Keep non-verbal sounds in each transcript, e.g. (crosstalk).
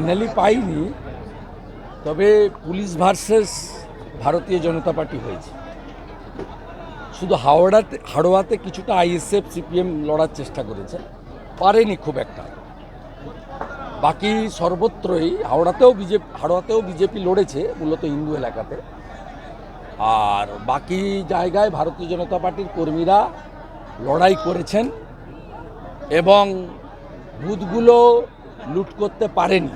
Finally পাইনি, তবে police versus ভারতীয় জনতা পার্টি হয়েছে। শুধু হাওড়াতে হাড়োয়াতে কিছুটা আইএসএফ, সিপিএম লড়ার চেষ্টা করেছে, পারেনি খুব একটা। বাকি সর্বত্রই হাওড়াতেও বিজেপি হাড়োয়াতেও বিজেপি লড়েছে, মূলত হিন্দু এলাকাতে। আর বাকি জায়গায় ভারতীয় জনতা পার্টির কর্মীরা লড়াই করেছেন এবং বুথগুলো লুট করতে পারেনি।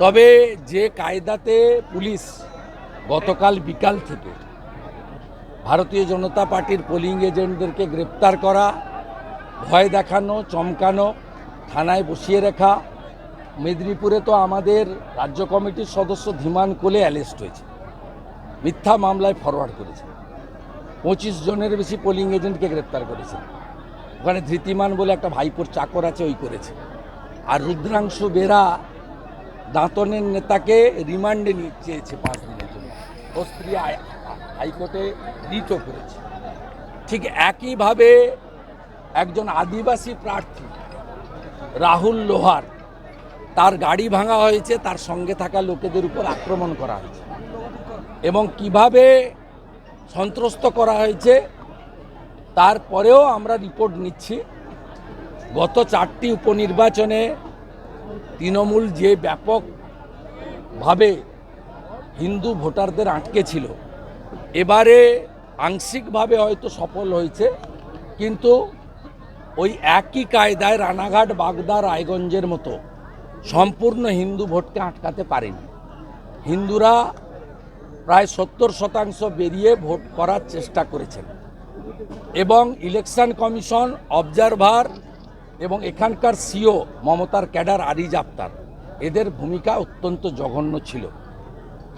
তবে যে কায়দাতে পুলিশ গতকাল বিকাল থেকে ভারতীয় জনতা পার্টির পোলিং এজেন্টদেরকে গ্রেপ্তার করা, ভয় দেখানো, চমকানো, থানায় বসিয়ে রাখা, মেদিনীপুরে তো আমাদের রাজ্য কমিটির সদস্য ধীমান কোলে অ্যারেস্ট হয়েছে, মিথ্যা মামলায় ফরওয়ার্ড করেছে, পঁচিশ জনের বেশি পোলিং এজেন্টকে গ্রেপ্তার করেছে, ওখানে ধৃতিমান বলে একটা ভাইপোর চাকর আছে, ওই করেছে, আর রুদ্রাংশু বেরা দাঁতনের নেতাকে রিমান্ডে নিয়ে চেয়েছে পাঁচ দিনের জন্য। ও স্ত্রী হাই- হাইকোর্টে রিটও করেছে। ঠিক একইভাবে একজন আদিবাসী প্রার্থী, রাহুল লোহার, তার গাড়ি ভাঙা হয়েছে, তার সঙ্গে থাকা লোকেদের উপর আক্রমণ করা হয়েছে। এবং কীভাবে সন্ত্রস্ত করা হয়েছে, তারপরেও আমরা রিপোর্ট নিচ্ছি। গত চারটি উপনির্বাচনে তৃণমূল যে ব্যাপকভাবে হিন্দু ভোটারদের আটকে ছিল, এবারে আংশিকভাবে হয়তো সফল হয়েছে, কিন্তু ওই একই কায়দায় রানাঘাট, বাগদা, রায়গঞ্জের মতো সম্পূর্ণ হিন্দু ভোটকে আটকাতে পারেনি। হিন্দুরা প্রায় সত্তর শতাংশ বেরিয়ে ভোট করার চেষ্টা করেছেন এবং ইলেকশন কমিশন, অবজারভার এবং এখানকার সিও মমতার ক্যাডার আরিজ আফতার এদের ভূমিকা অত্যন্ত জঘন্য ছিল।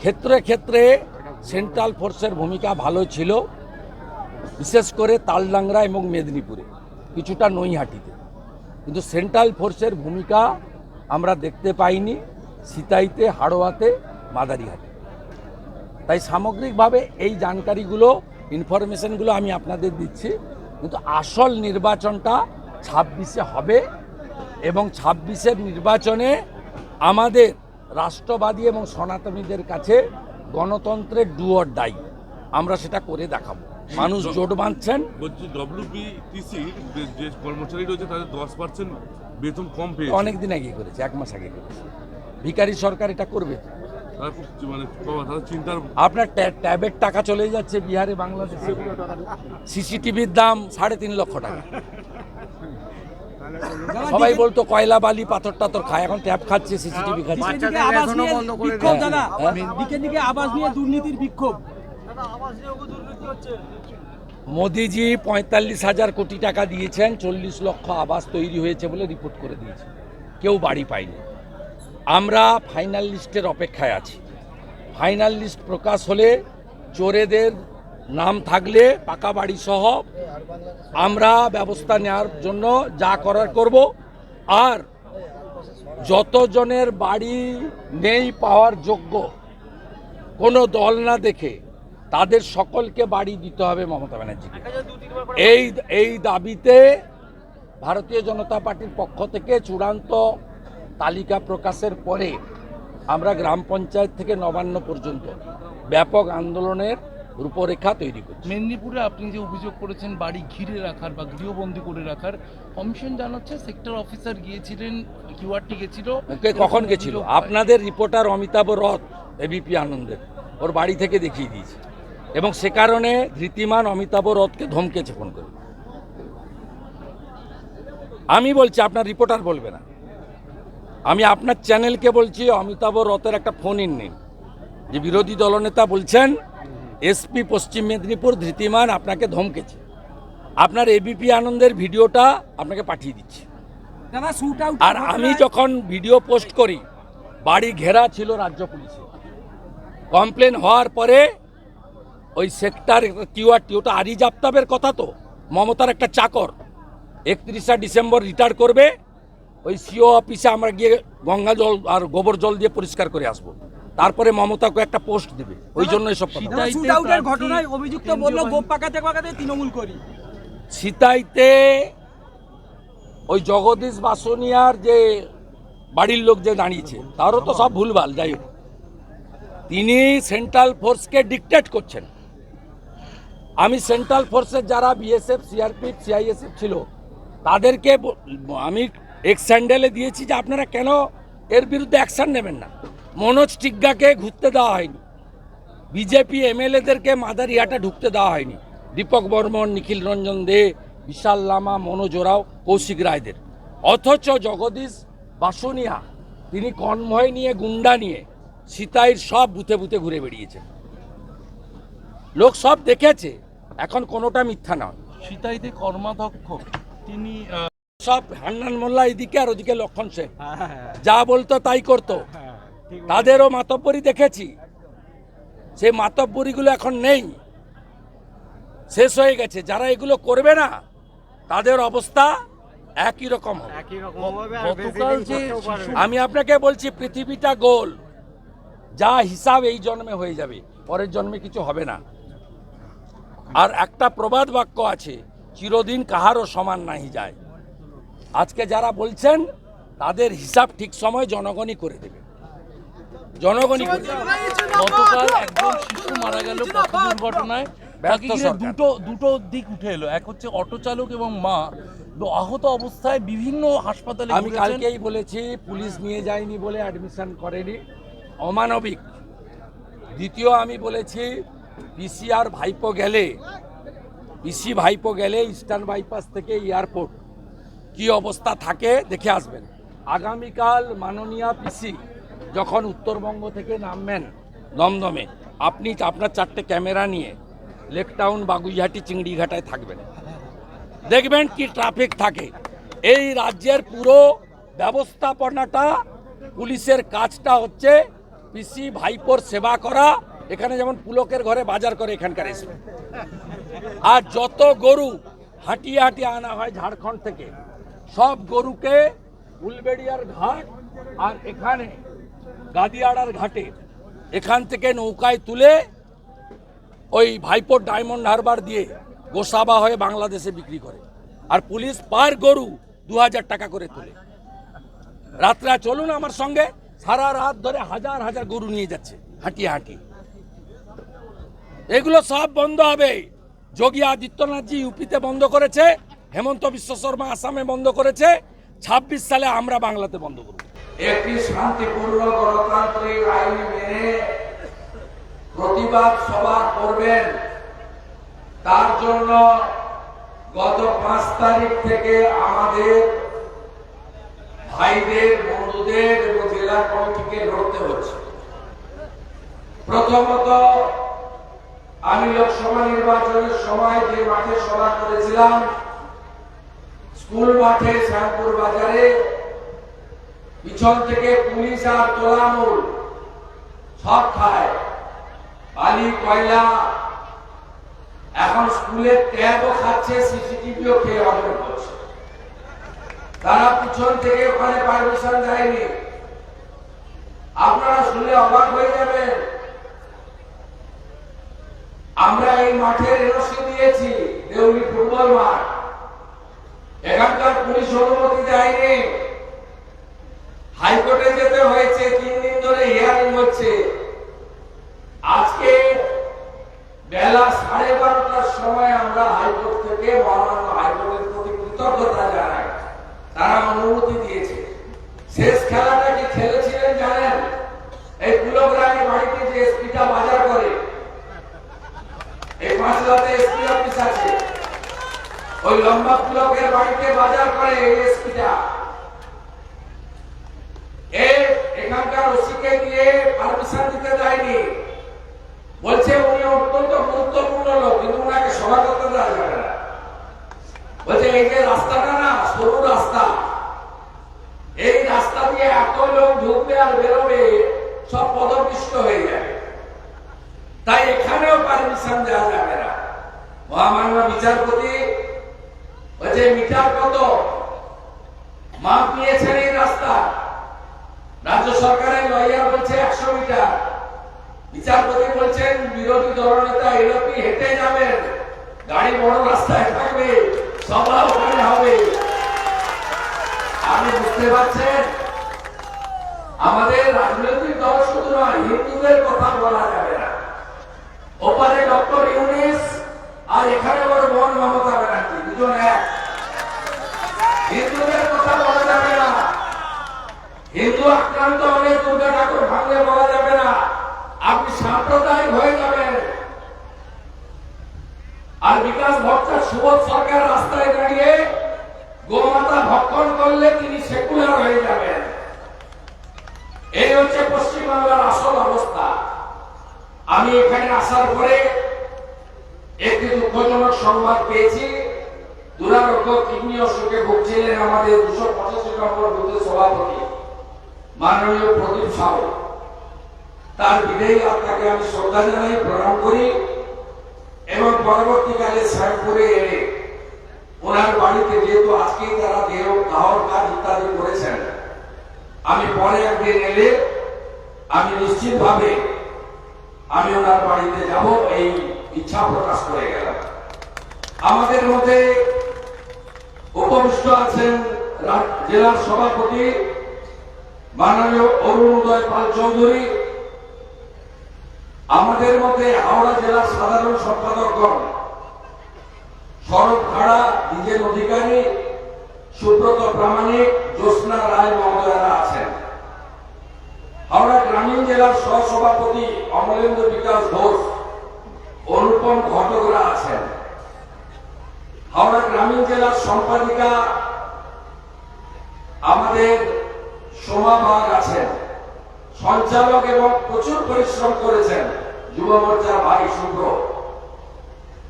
ক্ষেত্রে ক্ষেত্রে সেন্ট্রাল ফোর্সের ভূমিকা ভালো ছিল, বিশেষ করে তালডাংরা এবং মেদিনীপুরে, কিছুটা নৈহাটিতে। কিন্তু সেন্ট্রাল ফোর্সের ভূমিকা আমরা দেখতে পাইনি সিতাইতে, হাড়োয়াতে, মাদারিহাটে। তাই সামগ্রিকভাবে এই জানকারিগুলো, ইনফরমেশনগুলো আমি আপনাদের দিচ্ছি। কিন্তু আসল নির্বাচনটা ছাব্বিশে হবে এবং ছাব্বিশের নির্বাচনে আমাদের রাষ্ট্রবাদী এবং সনাতনীদের কাছে গণতন্ত্রের ডুয়ার ডাই আমরা সেটা করে দেখাবো। মানুষ জোট বাঁধছেন। বলছি ডব্লিউবিটিসি যে কর্মচারী রয়েছে তাদের দশ পার্সেন্ট বেতন কম পেয়েছে। অনেক দিন আগে করেছে এক মাস আগে করেছে। ভিকারি সরকার এটা করবে। মানে আপনার ট্যাবের টাকা চলে যাচ্ছে বিহারে বাংলাদেশে। (laughs) সিসিটিভির দাম সাড়ে তিন লক্ষ টাকা। সবাই বলতো কয়লা বালি পাথর টাথর খায় এখন ট্যাপ খাচ্ছে সিসিটিভি খাচ্ছে। দিকে দিকে বিক্ষোভ দাদা। হ্যাঁ। দিকে দিকে আবাস নিয়ে দুর্নীতির বিক্ষোভ। মোদিজি পঁয়তাল্লিশ হাজার কোটি টাকা দিয়েছেন চল্লিশ লক্ষ আবাস তৈরি হয়েছে বলে রিপোর্ট করে দিয়েছে। কেউ বাড়ি পায়নি। আমরা ফাইনাল লিস্টের অপেক্ষায় আছি। ফাইনাল লিস্ট প্রকাশ হলে চোরেদের নাম থাকলে পাকা বাড়ি সহ আমরা ব্যবস্থা নেওয়ার জন্য যা করার করব। আর যতজনের বাড়ি নেই পাওয়ার যোগ্য, কোনো দল না দেখে তাদের সকলকে বাড়ি দিতে হবে মমতা ব্যানার্জিকে এই এই দাবিতে ভারতীয় জনতা পার্টির পক্ষ থেকে চূড়ান্ত তালিকা প্রকাশের পরে আমরা গ্রাম পঞ্চায়েত থেকে নবান্ন পর্যন্ত ব্যাপক আন্দোলনের রূপরেখা তৈরি করছি। মেদিনীপুরে আপনি যে অভিযোগ করেছেন বাড়ি ঘিরে রাখার বা গৃহবন্দী করে রাখার কমিশন জানাচ্ছে সেক্টর অফিসার গিয়েছিলেন কিউআরটি গেছিল। কখন গেছিল? আপনাদের রিপোর্টার অমিতাভ রথ এবিপি আনন্দের ওর বাড়ি থেকে দেখিয়ে দিয়েছে। এবং সে কারণে ধৃতিমান অমিতাভ রথকে ধমকেছে ফোন করে। আমি বলছি আপনার রিপোর্টার বলবে না। আমি আপনার চ্যানেলকে বলছি অমিতাভ রথের একটা ফোন ইন নিন যে বিরোধী দলনেতা বলছেন এসপি পশ্চিম মেদিনীপুর ধৃতিমান আপনাকে ধমকেছে। আপনার এবিপি আনন্দের ভিডিওটা আপনাকে পাঠিয়ে দিচ্ছি। আর আমি যখন ভিডিও পোস্ট করি বাড়ি ঘেরা ছিল রাজ্য পুলিশে কমপ্লেন হওয়ার পরে ওই সেক্টর কিউআরটি ওটা আরিজ আফতাবের কথা তো মমতার একটা চাকর একত্রিশে ডিসেম্বর রিটায়ার করবে ওই সিও অফিসে আমরা গিয়ে গঙ্গা জল আর গোবর জল দিয়ে পরিষ্কার করে আসব। তারপরে মমতাকে একটা পোস্ট দিবে। ওই জন্য এসব ঘটনায় অভিযুক্ত বলল গোপ পাকাতে পাকাতে তৃণমূল করি। সিতাইতে ওই জগদীশ বাসনিয়ার যে বাড়ির লোক যে দাঁড়িয়েছে তারও তো সব ভুলভাল যাই হোক। তিনি সেন্ট্রাল ফোর্সকে ডিকটেট করছেন। আমি সেন্ট্রাল ফোর্সের যারা বিএসএফ সিআরপিএফ সিআইএসএফ ছিল তাদেরকে আমি এক্স স্যান্ডেলে দিয়েছি যে আপনারা কেন এর বিরুদ্ধে অ্যাকশন নেবেন না? মনোজ টিগ্গাকে ঘুরতে দেওয়া হয়নি। বিজেপি এমএলএদেরকে মাদারিহাটে ঢুকতে দেওয়া হয়নি। দীপক বর্মন নিখিল রঞ্জন দে বিশাল লামা মনোজ ওরাও কৌশিক রায়দের। অথচ জগদীশ বাসুনিয়া তিনি কনভয় নিয়ে গুন্ডা নিয়ে সীতাইর সব বুথে বুথে ঘুরে বেরিয়েছেন লোক সব দেখেছে এখন কোনোটা মিথ্যা নয়। সিতাইতে কর্মাধ্যক্ষ তিনি সব হান্নান মোল্লা এদিকে আর ওদিকে লক্ষণ শেখ যা বলতো তাই করতো। তাদেরও মাতব্বরি দেখেছি। সেই মাতব্বরিগুলো এখন নেই। শেষ হয়ে গেছে। যারা এগুলো করবে না তাদের অবস্থা একই রকম আমি আপনাকে বলছি পৃথিবীটা গোল। যা হিসাব এই জন্মে হয়ে যাবে পরের জন্মে কিছু হবে না। আর একটা প্রবাদ বাক্য আছে চিরদিন কাহারও সমান নাহি যায়। আজকে যারা বলছেন তাদের হিসাব ঠিক সময় জনগণই করে দেবে। জনগণই গতকাল একজন শিশু মারা গেল পথ দুর্ঘটনায়। দুটো দুটো দিক উঠে এলো। এক হচ্ছে অটো চালক এবং মা। আহত অবস্থায় বিভিন্ন হাসপাতালে আমি কালকেই বলেছি পুলিশ নিয়ে যায়নি বলে অ্যাডমিশন করেনি। অমানবিক। দ্বিতীয় আমি বলেছি পিসিআর ভাইপো গেলে পিসি ভাইপো গেলে ইস্টার্ন বাইপাস থেকে এয়ারপোর্ট কি অবস্থা থাকে দেখে আসবেন। আগামীকাল মাননীয় পিসি যখন উত্তরবঙ্গ থেকে নামবেন দমদমে, আপনি আপনার চারটে ক্যামেরা নিয়ে লেকটাউন বাগুইহাটি, চিংড়িঘাটায় থাকবেন। দেখবেন কি ট্রাফিক থাকে। এই রাজ্যের পুরো ব্যবস্থাপনাটা, পুলিশের কাজটা হচ্ছে পিসি ভাইপোর সেবা করা, এখানে যেমন পুলকের ঘরে বাজার করে এখানকার এসে। আর যত গরু হাঁটিয়ে হাঁটিয়ে আনা হয় ঝাড়খণ্ড থেকে, সব গরুকে উলবেড়িয়ার ঘাট আর এখানে গাদিয়াড়ার ঘাটে এখান থেকে নৌকায় তুলে ওই ভাইপোর ডায়মন্ড হারবার দিয়ে গোসাবা হয়ে বাংলাদেশে বিক্রি করে। আর পুলিশ পার গরু দু হাজার টাকা করে তোলে। রাত্রে চলুন আমার সঙ্গে, সারা রাত ধরে হাজার হাজার গরু নিয়ে যাচ্ছে, হাঁটিয়ে হাঁটি এগুলো সব বন্ধ হবে। যোগী আদিত্যনাথজি ইউপিতে বন্ধ করেছে, হেমন্ত বিশ্ব শর্মা আসামে বন্ধ করেছে ছাব্বিশ সালে আমরা বাংলাতে বন্ধ করব। একটি শান্তিপূর্ণ গণতান্ত্রিক আইন মেনে প্রতিবাদ সভা করবেন। তার জন্য গত পাঁচ তারিখ থেকে আমাদের ভাইদের, বন্ধুদের এবং জেলা কমিটিকে লড়তে হচ্ছে। প্রথমত, আমি লোকসভা নির্বাচনের সময় যে মাঠে সভা করেছিলাম স্কুল মাঠে শ্যামপুর বাজারে পিছন থেকে পুলিশ আর তোলামূল সব খায়। বালি, কয়লা। এখন স্কুলের ট্যাবও খাচ্ছে, সিসিটিভিও খেয়ে অর্ডার করছে তারা পিছন থেকে ওখানে পারমিশন দেয়নি। আপনারা শুনে অবাক হয়ে যাবেন। আমরা এই মাঠের এনওসি দিয়েছি, দেউলি ফুটবল মাঠ। এখানকার পুলিশ অনুমতি দেয়নি। হাইকোর্টে যেতে হয়েছে, তিন দিন ধরে হিয়ারিং হচ্ছে। আজকে বেলা সাড়ে বারোটার সময় আমরা হাইকোর্ট থেকে মহামান্য হাইকোর্টের প্রতি কৃতজ্ঞতা জানাই। তারা অনুমতি দিয়েছে। শেষ খেলাটা কি খেলেছিলেন জানেন? এই কুলগ্রামের বাড়িতে যে এসপিটা বাজার করে, এই পাঁচলাতে এসপি অফিস আছে। ওই লম্বা পুলকের বাড়িতে বাজার করে এসপিটা। এ এখানকার ওসিকে দিয়ে পারমিশন দিতে বলছে উনি অত্যন্ত গুরুত্বপূর্ণ লোক, কিন্তু সভা করতে দেওয়া যাবে না। বলছে, এই যে রাস্তাটা না, সরু রাস্তা। এই রাস্তা দিয়ে এত লোক ঢুকবে আর বেরোবে, সব পদপিষ্ট হয়ে যাবে। তাই এখানেও পারমিশন দেওয়া যাবে না। মহামান্য বিচারপতি বলছে মিটার কত? মাপ নিয়েছেন এই রাস্তা। রাজ্য সরকারের লয়ার বলছে একশো মিটার। বিচারপতি বলছেন, বিরোধী দলনেতা এরপি হেঁটে যাবেন। গাড়ি বড় রাস্তায় থাকবে, সভা ওখানে হবে। আপনি বুঝতে পারছেন? আমাদের রাজনৈতিক দল শুধু নয়, হিন্দুদের কথা বলা যাবে না। ওপারে ডক্টর ইউনিস আর এখানে ওর মন মমতা ব্যানার্জি, দুজন এক। হিন্দুদের কথা বলা যাবে না। হিন্দু আক্রান্ত হলে দুর্গা ঠাকুর ভাঙলে বলা যাবে না। আপনি সাম্প্রদায়িক হয়ে যাবেন। আর বিকাশ ভট্টা সুবোধ সরকার রাস্তায় দাঁড়িয়ে গোমাতা ভক্ষণ করলে তিনি সেকুলার হয়ে যাবেন। এই হচ্ছে পশ্চিমবাংলার আসল অবস্থা। আমি এখানে আসার পরে একটি দুঃখজনক সংবাদ পেয়েছি। দুরারোগ্য কিডনি অসুখে ভুগছিলেন আমাদের দুশো পঁচাশি নম্বর বুথের সভাপতি, মাননীয় প্রদীপ সাউ। তার বিদেয়ী আত্মাকে আমি শ্রদ্ধা জানাই করি এবং পরবর্তীকালে শ্যামপুরে এনে ওনার বাড়িতে যেহেতু আজকেই তারা দেহ দাহর কাজ ইত্যাদি করেছেন, আমি পরে একদিন এলে আমি নিশ্চিতভাবে আমি ওনার বাড়িতে যাব, এই ইচ্ছা প্রকাশ করে গেলাম। আমাদের মধ্যে আছেন জেলার সভাপতি মাননীয় অরুণোদয় পাল চৌধুরী। আমাদের মধ্যে হাওড়া জেলার সাধারণ সম্পাদকগণ, শরৎ খাড়া দ্বিজেন অধিকারী, সুব্রত প্রামাণিক, জ্যোৎস্না রায় মহোদয়রা আছেন। হাওড়া গ্রামীণ জেলার সহসভাপতি অমলেন্দ্র বিকাশ ঘোষ, অনুপম ঘটকরা আছেন। গ্রামীণ জেলার সম্পাদিকা আমাদের সোমা বাগ আছেন। সঞ্চালক এবং প্রচুর পরিশ্রম করেছেন যুব মোর্চার ভাই শুভ্র।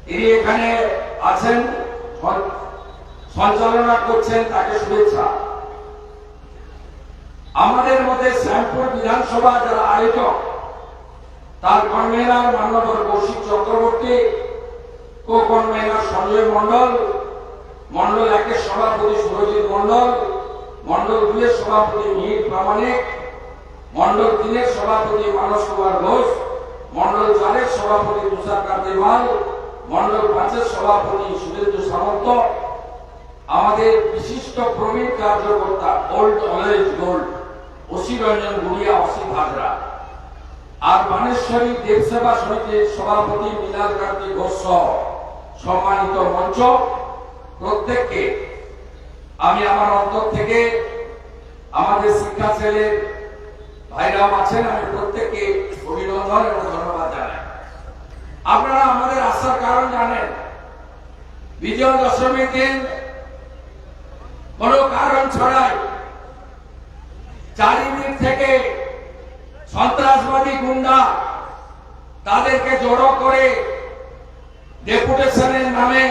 তিনি এখানে আছেন সঞ্চালনা করছেন তাকে শুভেচ্ছা। আমাদের মধ্যে শ্যামপুর বিধানসভা যারা আয়োজক, তার কনভেনার মান্যবর কৌশিক চক্রবর্তী কো কনভেনার সঞ্জয় মন্ডল মন্ডল একের সভাপতি সুরজিৎ মন্ডল মন্ডল দুইয়ের সভাপতি মিহির প্রামাণিক, মন্ডল তিনের সভাপতি মানস কুমার ঘোষ, মন্ডল চারের সভাপতি তুষার কান্তি মাল মন্ডল পাঁচের সভাপতি সুরেন্দ্র সামন্ত। আমাদের বিশিষ্ট প্রবীণ কার্যকর্তা ওল্ড অলওয়েজ গোল্ড অসি রঞ্জন গুড়িয়া অসি ভাজরা আর মানেশ্বরী দেবসেবা সমিতির সভাপতি মিনাল কান্তি ঘোষ সম্মানিত মঞ্চ। প্রত্যেককে আমি আমার অন্তর থেকে আমাদের শিক্ষা ছেলে ভাইরাও আছেন, আমি প্রত্যেককে অভিনন্দন এবং ধন্যবাদ জানাই। আপনারা আমাদের আসার কারণ জানেন, বিজয় দশমীর দিন কোন কারণ ছড়াই চারিদিক থেকে সন্ত্রাসবাদী গুন্ডা তাদেরকে জড়ো করে ডেপুটেশনের নামে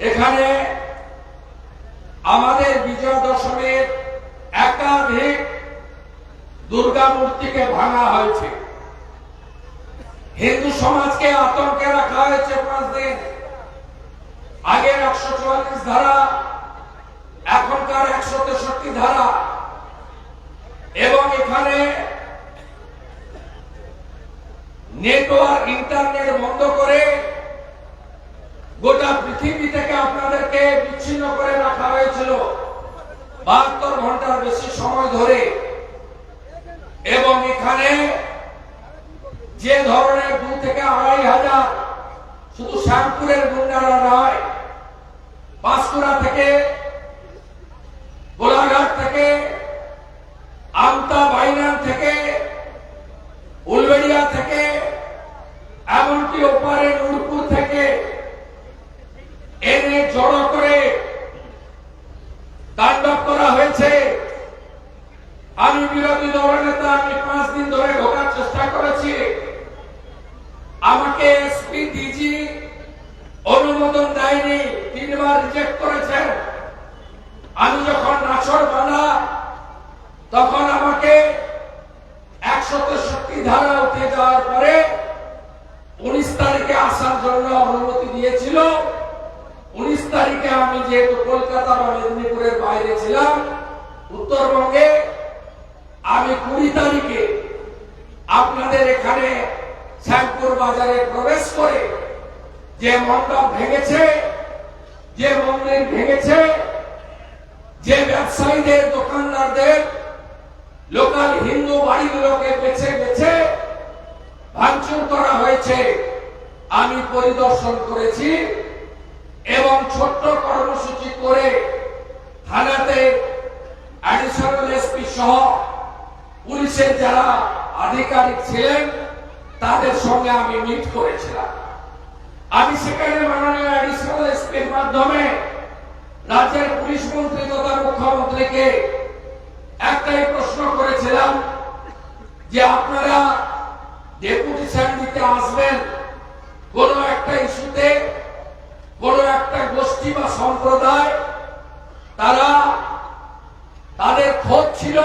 এখানে আমাদের বিজয় দশমীর একাধিক দুর্গা মূর্তিকে ভাঙা হয়েছে। হিন্দু সমাজকে আতঙ্কে রাখা হয়েছে পাঁচ দিন। আগের একশো চুয়াল্লিশ ধারা, এখনকার একশো তেষট্টি ধারা, এবং এখানে নেটওয়ার্ক, ইন্টারনেট বন্ধ করে গোটা পৃথিবী থেকে আপনাদেরকে বিচ্ছিন্ন করে রাখা হয়েছিল। বাহাত্তর ঘণ্টার বেশি সময় ধরে। এবং এখানে যে ধরনের দু থেকে আড়াই হাজার শুধু শ্যামপুরের গুন্ডারা নয় পাঁশকুড়া থেকে, গোলাঘাট থেকে, আমতা বাইনান থেকে, উলবেড়িয়া থেকে, এমনকি ওপারে নূরপুর থেকে এনে জড়ো করে তাণ্ডব করা হয়েছে আমি বিরোধী দলের নেতা আমি পাঁচ দিন ধরে ঢোকার চেষ্টা করেছি আমাকে এসপি ডিজি অনুমোদন দেয়নি তিনবার রিজেক্ট করেছেন আমি যখন নাছর বানা তখন আমাকে একশো তেষট্টি ধারা উঠে যাওয়ার পরে উনিশ তারিখে আসার জন্য অনুমতি দিয়েছিল উনিশ তারিখে আমি যেহেতু কলকাতা বা মেদিনীপুরের বাইরে ছিলাম উত্তরবঙ্গে আমি কুড়ি তারিখে আপনাদের এখানে শ্যামপুর বাজারে প্রবেশ করে যে মণ্ডপ ভেঙেছে, যে মন্দির ভেঙেছে, যে ব্যবসায়ীদের, দোকানদারদের, লোকাল হিন্দু বাড়িগুলোকে বেছে বেছে ভাঙচুর করা হয়েছে। আমি পরিদর্শন করেছি এবং ছোট্ট কর্মসূচি করে থানাতে অ্যাডিশনাল এসপি সহ পুলিশের যারা আধিকারিক ছিলেন তাদের সঙ্গে আমি মিট করেছিলাম। আমি সেখানে মাননীয় অ্যাডিশনাল এসপির মাধ্যমে রাজ্যের পুলিশ মন্ত্রী তথা মুখ্যমন্ত্রীকে একটাই প্রশ্ন করেছিলাম যে আপনারা ডেপুটেশন দিতে আসবেন কোন একটা ইস্যুতে কোন একটা গোষ্ঠী বা সম্প্রদায়, তারা তাদের খোঁজ ছিল,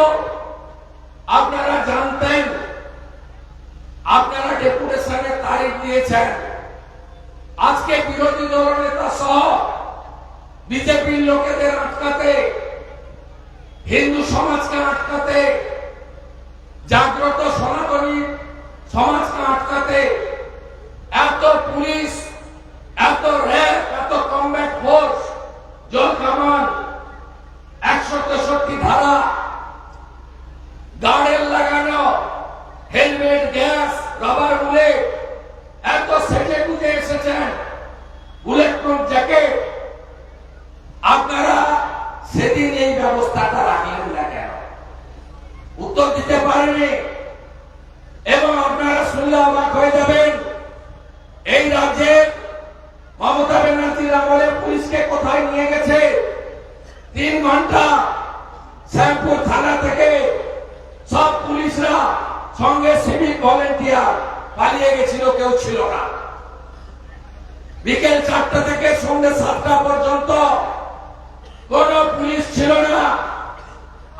আপনারা জানতেন আপনারা ডেপুটেশনের তারিখ দিয়েছেন। আজকে বিরোধী দলনেতা সহ বিজেপির লোকেদের আটকাতে, হিন্দু সমাজকে আটকাতে, জাগ্রত সনাতনী সমাজকে আটকাতে, এত পুলিশ এত র্যাব এত কমব্যাট ফোর্স জল কামান একশো তেষট্টি ধারা গার্ডের লাগানো হেলমেট গ্যাস রাবার বুলেট এত সেজে গুজে এসেছেন বুলেট প্রুফ জ্যাকেট আপনারা সেদিন এই ব্যবস্থাটা রাখলেন না কেন উত্তর দিতে পারেনি এবং আপনারা শুনলে অবাক হয়ে যাবেন এই রাজ্যে মমতা ব্যানার্জির আমলে পুলিশকে কোথায় নিয়ে গেছে তিন ঘণ্টা শ্যামপুর থানা থেকে সব পুলিশরা সঙ্গে সিভিক ভলেন্টিয়ার পালিয়ে গেছিল, কেউ ছিল না। বিকেল চারটা থেকে সন্ধ্যে সাতটা পর্যন্ত কোন পুলিশ ছিল না।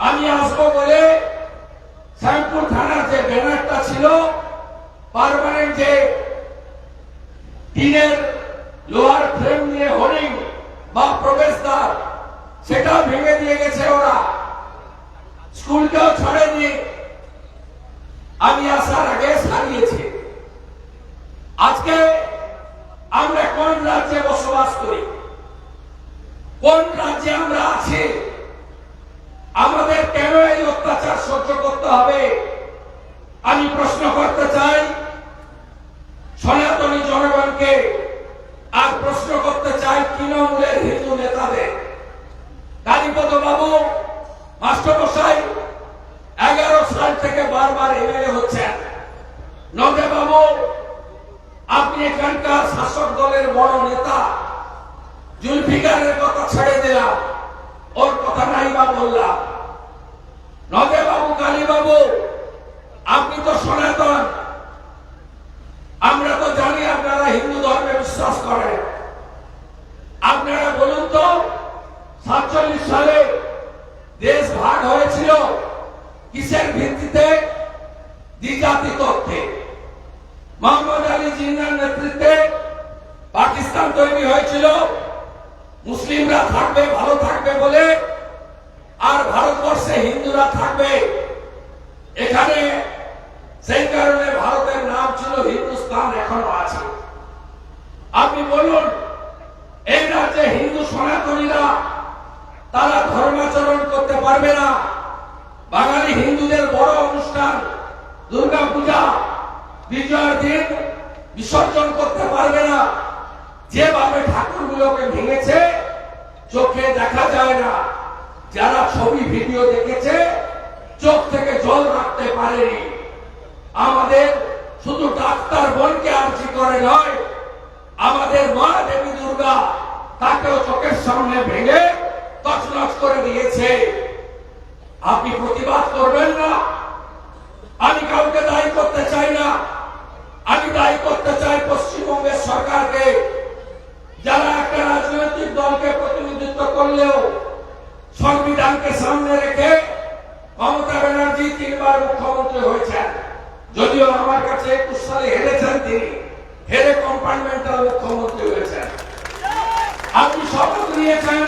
আমি আসব বলে শ্যামপুর থানার যে ব্যানারটা ছিল পারমানেন্ট যে টিনের লোহার ফ্রেম নিয়ে হোর্ডিং বা প্রবেশদ্বার সেটাও ভেঙে দিয়ে গেছে ওরা। স্কুলকেও ছাড়েনি। আমি আসার আগে সারিয়েছি আজকে আমরা কোন রাজ্যে বসবাস করি? কোন রাজ্যে আমরা আছি? আমাদের কেন এই অত্যাচার সহ্য করতে হবে? আমি প্রশ্ন করতে চাই, সনাতনী জনগণকে আর প্রশ্ন করতে চাই তৃণমূলের হিন্দু নেতাদের। কালীপদ বাবু, মাস্টারমশাই এগারো সাল থেকে বারবার এমএলএ হচ্ছে নন্দে বাবু আপনি এখানকার শাসক দলের বড় নেতা। জুলফিকারের কথা ছেড়ে দিলাম। ওর কথা নাই বা বললাম। নদে বাবু কালী বাবু আপনি তো সনাতন আমরা তো জানি আপনারা হিন্দু ধর্মে বিশ্বাস করেন আপনারা বলুন তো সাতচল্লিশ সালে দেশ ভাগ হয়েছিল কিসের ভিত্তিতে দ্বিজাতি তত্ত্বে মোহাম্মদ আলী জিন্নার নেতৃত্বে পাকিস্তান তৈরি হয়েছিল মুসলিমরা থাকবে ভালো থাকবে বলে আর ভারতবর্ষে হিন্দুরা থাকবে এখানে সেই কারণে ভারতের নাম ছিল হিন্দুস্তান এখনও আছে আপনি বলুন এই রাজ্যে হিন্দু সনাতনীরা তারা ধর্মাচরণ করতে পারবে না। বাঙালি হিন্দুদের বড় অনুষ্ঠান দুর্গা পূজা বিজয়ের দিন বিসর্জন করতে পারবে না। যেভাবে ঠাকুরগুলোকে ভেঙেছে, চোখে দেখা যায় না। যারা ছবি, ভিডিও দেখেছে, চোখ থেকে জল রাখতে পারেনি। আমাদের শুধু ডাক্তার বোনকে আর্জি করে নয়, আমাদের মা দেবী দুর্গা তাকেও চোখের সামনে ভেঙে তছনছ করে দিয়েছে। আপনি প্রতিবাদ করবেন না। আমি কাউকে দায়ী করতে চাই না। আমি দায়ী করতে চাই পশ্চিমবঙ্গের সরকারকে। যারা একটা রাজনৈতিক দলকে প্রতিনিধিত্ব করলেও সংবিধানকে সামনে রেখে মমতা ব্যানার্জি তিনবার মুখ্যমন্ত্রী হয়েছেন। যদিও আমার কাছে একুশ সালে হেরেছেন তিনি। হেরে কম্পার্টমেন্টাল মুখ্যমন্ত্রী হয়েছেন। আপনি শপথ নিয়েছেন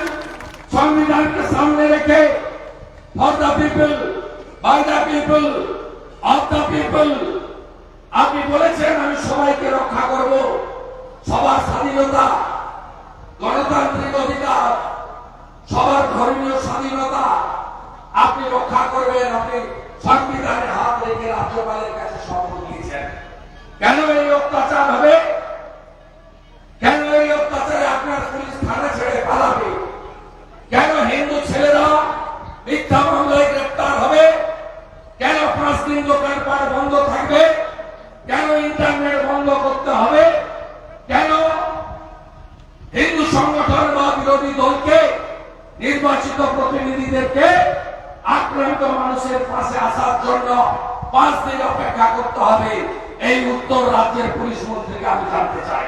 সংবিধানকে সামনে রেখে for the people by the people of the people আপনি বলেছেন, আমি সবাইকে রক্ষা করব। সবার স্বাধীনতা, গণতান্ত্রিক অধিকার, সবার ধর্মীয় স্বাধীনতা, আপনি রক্ষা করবেন, আপনি সংবিধানে হাত রেখে রাজ্যপালের কাছে শপথ নিয়েছেন। কেন এই অত্যাচার হবে কেন এই অত্যাচারে আপনার পুলিশ থানা ছেড়ে পালাবে কেন হিন্দু ছেলেরা মিথ্যা মামলায় গ্রেপ্তার হবে কেন পাঁচ দিন দোকান পাট বন্ধ থাকবে কেন ইন্টারনেট বন্ধ করতে হবে কেন হিন্দু সংগঠন বা বিরোধী দলকে, নির্বাচিত প্রতিনিধিদেরকে আক্রান্ত মানুষের পাশে আসার জন্য পাঁচ দিন অপেক্ষা করতে হবে। এই উত্তর রাজ্যের পুলিশ মন্ত্রীকে আমি জানতে চাই।